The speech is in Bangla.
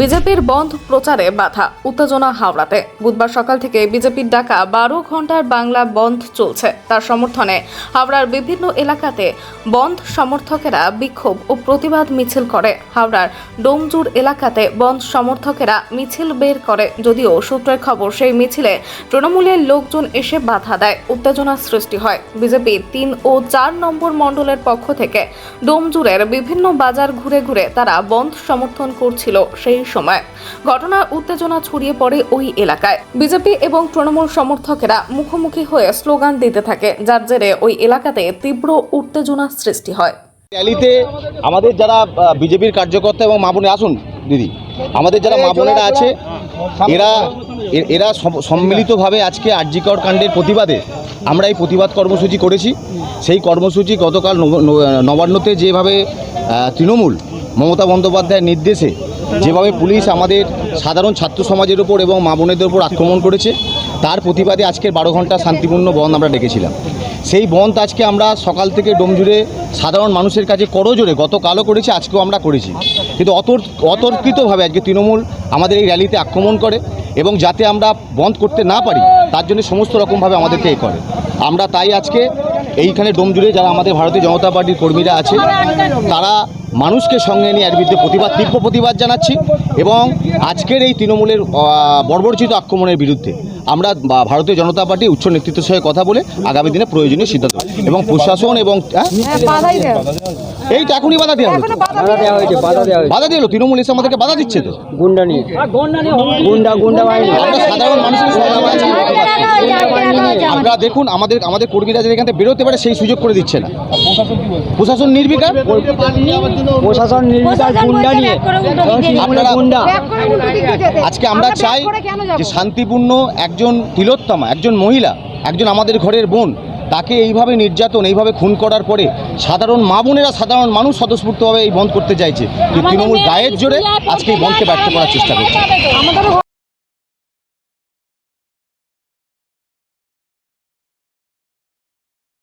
বিজেপির বন্ধ প্রচারে বাধা, উত্তেজনা হাওড়াতে। বুধবার সকাল থেকে বিজেপির ডাকা বারো ঘণ্টার বাংলা বন্ধ চলছে। তার সমর্থনে হাওড়ার বিভিন্ন এলাকাতে বন্ধ সমর্থকেরা বিক্ষোভ ও প্রতিবাদ মিছিল করে। হাওড়ার ডোমজুর এলাকাতে বন্ধ সমর্থকেরা মিছিল বের করে। যদিও সূত্রের খবর, সেই মিছিলে তৃণমূলের লোকজন এসে বাধা দেয়, উত্তেজনার সৃষ্টি হয়। বিজেপি তিন ও চার নম্বর মণ্ডলের পক্ষ থেকে ডোমজুরের বিভিন্ন বাজার ঘুরে ঘুরে তারা বন্ধ সমর্থন করছিল। সেই সময়। ঘটনার উত্তেজনা ছড়িয়ে পড়ে ওই এলাকায়। বিজেপি এবং তৃণমূল সমর্থকেরা মুখোমুখি হয়ে স্লোগান দিতে থাকে, যার জেরে ওই এলাকাতে তীব্র উত্তেজনা সৃষ্টি হয়। র্যালিতে আমাদের যারা বিজেপির কার্যকর্তা এবং মা বোনে, আসুন, দিদি। আমাদের যারা মা বোনেরা আছে, এরা এরা সম্মিলিতভাবে আজকে আরজিকর কাণ্ডের প্রতিবাদে আমরা এই প্রতিবাদ কর্মসূচি করেছি। সেই কর্মসূচি গতকাল নব- নবান্নতে যেভাবে তৃণমূল মমতা বন্দ্যোপাধ্যায়ের নির্দেশে যেভাবে পুলিশ আমাদের সাধারণ ছাত্র সমাজের উপর এবং মা বোনেদের উপর আক্রমণ করেছে, তার প্রতিবাদে আজকের বারো ঘণ্টা শান্তিপূর্ণ বন্ধ আমরা ডেকেছিলাম। সেই বন্ধ আজকে আমরা সকাল থেকে ডোমজুড়ে সাধারণ মানুষের কাছে করজোরে গতকালও করেছি, আজকেও আমরা করেছি। কিন্তু অতর, অতর্কিতভাবে আজকে তৃণমূল আমাদের এই র্যালিতে আক্রমণ করে এবং যাতে আমরা বন্ধ করতে না পারি, তার জন্য সমস্ত রকমভাবে আমাদেরকে এ করে। আমরা তাই আজকে এইখানে ডোমজুড়ে যারা আমাদের ভারতীয় জনতা পার্টির কর্মীরা আছে তারা মানুষকে সঙ্গে নিয়ে এর বিরুদ্ধে প্রতিবাদ তীব্র প্রতিবাদ জানাচ্ছি এবং আজকের এই তৃণমূলের বর্বরচিত আক্রমণের বিরুদ্ধে আমরা বা- ভারতীয় জনতা পার্টি উচ্চ নেতৃত্বের সঙ্গে কথা বলে আগামী দিনে প্রয়োজনীয় সিদ্ধান্ত এবং প্রশাসন এবং হ্যাঁ? এই তো এখনই বাধা দেওয়া দেওয়া হয়েছে বাধা দিল তৃণমূল এসে আমাদেরকে বাধা দিচ্ছে তো? গুন্ডা নিয়ে। গুন্ডা গুন্ডা আমরা সাধারণ মানুষের আপনারা দেখুন আমাদের আমাদের কর্মীরা যাতে এখান থেকে বেরোতে পারে সেই সুযোগ করে দিচ্ছে না। প্রশাসন নির্বিকার? প্রশাসন নির্বিচার গুন্ডা নিয়ে। আপনারা- গুন্ডা। আজকে আমরা চাই যে শান্তিপূর্ণ একজন তিলোত্তমা একজন মহিলা একজন আমাদের ঘরের বোন তাকে এইভাবে নির্যাতন এইভাবে খুন করার পরে সাধারণ মা বোনেরা সাধারণ মানুষ স্বতঃস্ফূর্তভাবে এই বন্ধ করতে চাইছে। তৃণমূল গায়ের জোরে আজকে এই বন্ধকে ব্যর্থ করার চেষ্টা করছে।